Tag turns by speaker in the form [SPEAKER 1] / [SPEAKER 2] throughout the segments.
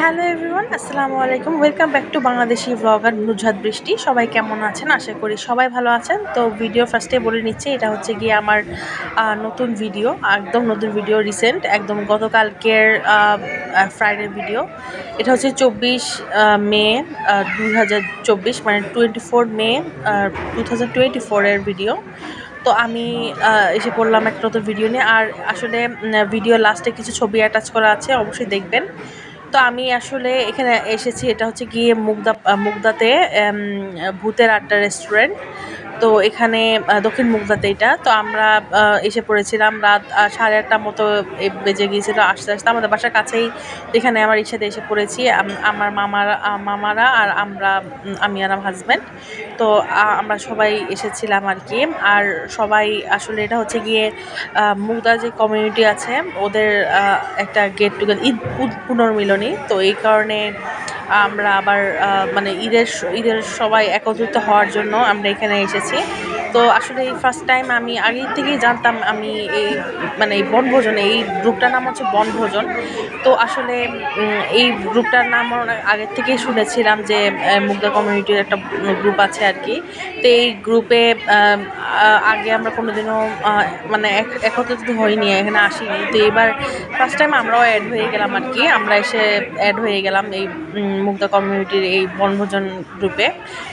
[SPEAKER 1] Hello everyone, আসসালামু আলাইকুম। Welcome back to Bangladeshi blogger Nuzhat Brishti. সবাই কেমন আছেন? আশা করি সবাই ভালো আছেন। তো ভিডিও ফার্স্টে বলে নিচ্ছি, এটা হচ্ছে গিয়ে আমার নতুন ভিডিও একদম নতুন ভিডিও রিসেন্ট একদম গতকালকের ফ্রাইডে ভিডিও এটা হচ্ছে চব্বিশ মে দু হাজার চব্বিশ মানে twenty four May two thousand ফোরের ভিডিও তো আমি এসে পড়লাম একটা নতুন ভিডিও নিয়ে। আর আসলে ভিডিও লাস্টে কিছু ছবি অ্যাটাচ করা আছে, অবশ্যই দেখবেন। তো আমি আসলে এখানে এসেছি এটা হচ্ছে গিয়ে মুগদা মুগদাতে ভূতের আড্ডা রেস্টুরেন্ট তো এখানে দক্ষিণ মুগদাতে এটা। তো আমরা এসে পড়েছিলাম রাত সাড়ে আটটার মতো বেজে গিয়েছিল আস্তে আস্তে। আমাদের বাসার কাছেই এখানে আমার ইচ্ছাতে এসে পড়েছি আমার মামারা মামারা আর আমরা আমি আর আমার হাজব্যান্ড তো আমরা সবাই এসেছিলাম আর কি। আর সবাই আসলে এটা হচ্ছে গিয়ে মুগদা যে কমিউনিটি আছে, ওদের একটা গেট টুগেদার ঈদ পুনর্মিলনী। তো এই কারণে আমরা আবার মানে ঈদের ঈদের সবাই একত্রিত হওয়ার জন্য আমরা এখানে এসেছি। তো আসলে এই ফার্স্ট টাইম আমি আগে থেকেই জানতাম আমি এই মানে এই বনভোজন, এই গ্রুপটার নাম হচ্ছে বনভোজন। তো আসলে এই গ্রুপটার নাম আগের থেকেই শুনেছিলাম যে মুগদা কমিউনিটির একটা গ্রুপ আছে আর কি। তো এই গ্রুপে আগে আমরা কোনোদিনও মানে এক- একত্রিত হইনি, এখানে আসিনি। তো এবার ফার্স্ট টাইম আমরাও অ্যাড হয়ে গেলাম আর কি। আমরা এসে অ্যাড হয়ে গেলাম এই মুগদা কমিউনিটির এই বনভোজন গ্রুপে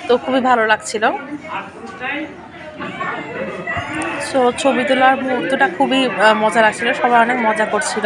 [SPEAKER 1] তো খুবই ভালো লাগছিল। সো ছবি তোলার মুহূর্তটা খুবই মজা লাগছিল সবাই অনেক মজা করছিল।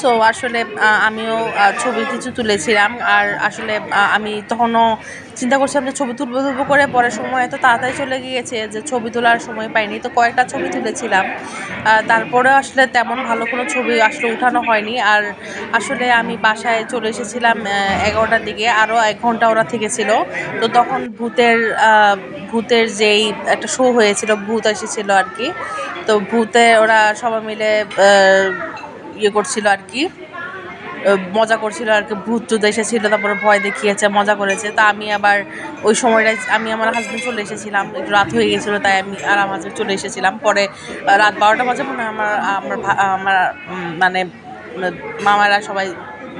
[SPEAKER 1] সো আসলে আমিও ছবি কিছু তুলেছিলাম। আর আসলে আমি তখনও চিন্তা করছিলাম যে ছবি তুলবো তুলবো করে পরে সময় এত তাড়াতাড়ি চলে গিয়েছে যে ছবি তোলার সময় পাইনি। তো কয়েকটা ছবি তুলেছিলাম। তারপরে আসলে তেমন ভালো কোনো ছবি আসলে উঠানো হয়নি। আর আসলে আমি বাসায় চলে এসেছিলাম এগারোটার দিকে। আরও এক ঘণ্টা ওরা থেকেছিল। তো তখন ভূতের ভূতের যেই একটা শো হয়েছিল, ভূত এসেছিল আর কি। তো ভূতে ওরা সবাই মিলে ইয়ে করছিল আর কি মজা করছিল আর কি, ভূত টুত এসেছিল, তারপরে ভয় দেখিয়েছে, মজা করেছে। তা আমি আবার ওই সময়টায় আমি আমার হাজব্যান্ড চলে এসেছিলাম, একটু রাত হয়ে গেছিল, তাই আমি আর আমার হাজব্যান্ড চলে এসেছিলাম। পরে রাত বারোটা বাজে মনে আমার আমার আমার মানে মামারা সবাই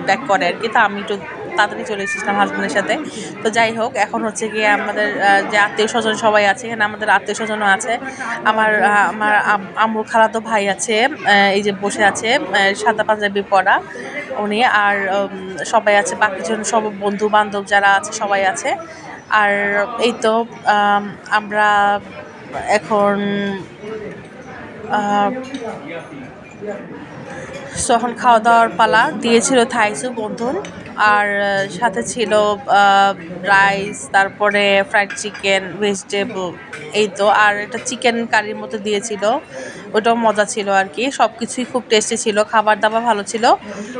[SPEAKER 1] ব্যাক করে আর কি। তা আমি একটু তাড়াতাড়ি চলে এসেছিলাম হাজব্যান্ডের সাথে। তো যাই হোক, এখন হচ্ছে গিয়ে আমাদের যে আত্মীয় স্বজন সবাই আছে, এখানে আমাদের আত্মীয় স্বজনও আছে। আমার আমার আম- আম্মুর খালাতো ভাই আছে এই যে বসে আছে সাদা পাঞ্জাবি পরা উনি। আর সবাই আছে, বাকিজন সব বন্ধু বান্ধব যারা আছে, সবাই আছে। আর এই তো আমরা এখন এখন খাওয়া দাওয়ার পালা। দিয়েছিল থাই স্যুপ বন্ধুন আর সাথে ছিল রাইস, তারপরে ফ্রাইড চিকেন, ভেজিটেবল, এই তো। আর একটা চিকেন কারির মতো দিয়েছিল। ওটাও মজা ছিল আর কি। সব কিছুই খুব টেস্টি ছিল। খাবার দাবার ভালো ছিল।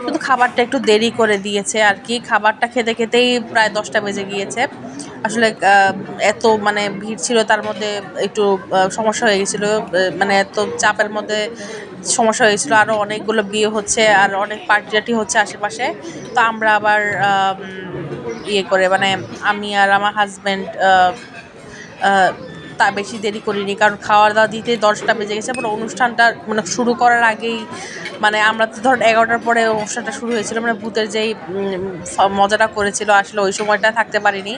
[SPEAKER 1] কিন্তু খাবারটা একটু দেরি করে দিয়েছে আর কি। খাবারটা খেতে খেতেই প্রায় দশটা বেজে গিয়েছে। আসলে এত মানে ভিড় ছিল তার মধ্যে একটু সমস্যা হয়ে গেছিল মানে এত চাপের মধ্যে সমস্যা হয়েছিল আরও অনেকগুলো বিয়ে হচ্ছে আর অনেক পার্টি হচ্ছে আশেপাশে। তো আমরা আবার ইয়ে করে মানে আমি আর আমার হাজব্যান্ড তা বেশি দেরি করিনি। কারণ খাওয়া দাওয়া দিতে দশটা বেজে গেছে মানে অনুষ্ঠানটা মানে শুরু করার আগেই মানে আমরা তো ধরুন এগারোটার পরে অনুষ্ঠানটা শুরু হয়েছিল মানে ভূতের যেই মজাটা করেছিল, আসলে ওই সময়টা থাকতে পারিনি।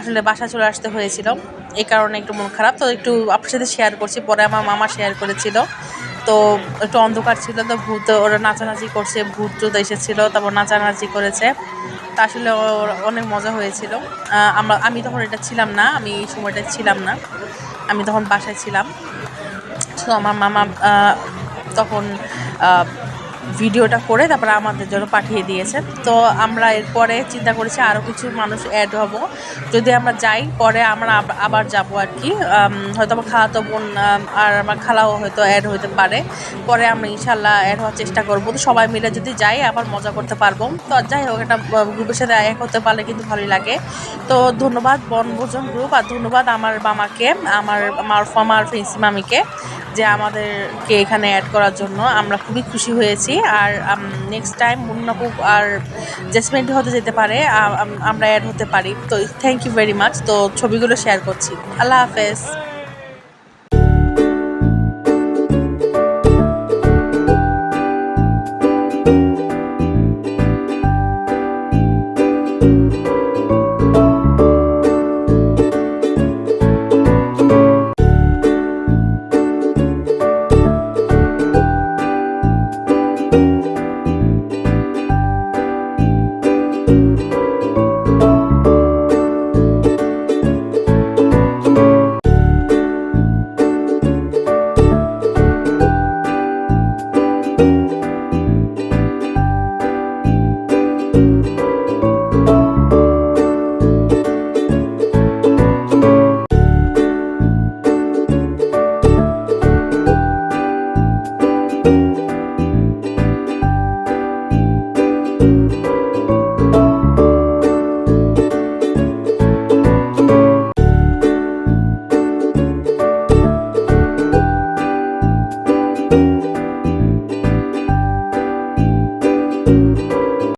[SPEAKER 1] আসলে বাসা চলে আসতে হয়েছিল, এই কারণে একটু মন খারাপ। তো একটু আপনার সাথে শেয়ার করছি, পরে আমার মামা শেয়ার করেছিল। তো একটু অন্ধকার ছিল তো ভূত, ওরা নাচানাচি করছে, ভূত টুত এসেছিল, তারপর নাচানাচি করেছে। তা আসলে ওর অনেক মজা হয়েছিল। আমরা, আমি তখন এটা ছিলাম না, আমি এই সময়টা ছিলাম না। আমি তখন বাসায় ছিলাম। তো আমার মামা তখন ভিডিওটা করে তারপরে আমাদের জন্য পাঠিয়ে দিয়েছে তো আমরা এরপরে চিন্তা করেছি আরও কিছু মানুষ অ্যাড হব। যদি আমরা যাই, পরে আমরা আবার যাব আর কি। হয়তো আমার খালাতো বোন আর আমার খালাও হয়তো অ্যাড হতে পারে। পরে আমরা ইনশাল্লাহ অ্যাড হওয়ার চেষ্টা করব। তো সবাই মিলে যদি যাই, আবার মজা করতে পারব। তো যাই হোক একটা গ্রুপের সাথে এক হতে পারলে কিন্তু ভালোই লাগে। তো ধন্যবাদ, বনভোজন গ্রুপ আর ধন্যবাদ আমার মামাকে, আমার মারফা আমার ফেন্সি মামিকে। যে আমাদেরকে এখানে অ্যাড করার জন্য আমরা খুবই খুশি হয়েছি। আর নেক্সট টাইম মুন্নাপু আর জেসমেন্ট হতে যেতে পারে আমরা অ্যাড হতে পারি। তো থ্যাংক ইউ ভেরি মাচ তো ছবিগুলো শেয়ার করছি। আল্লাহ হাফেজ।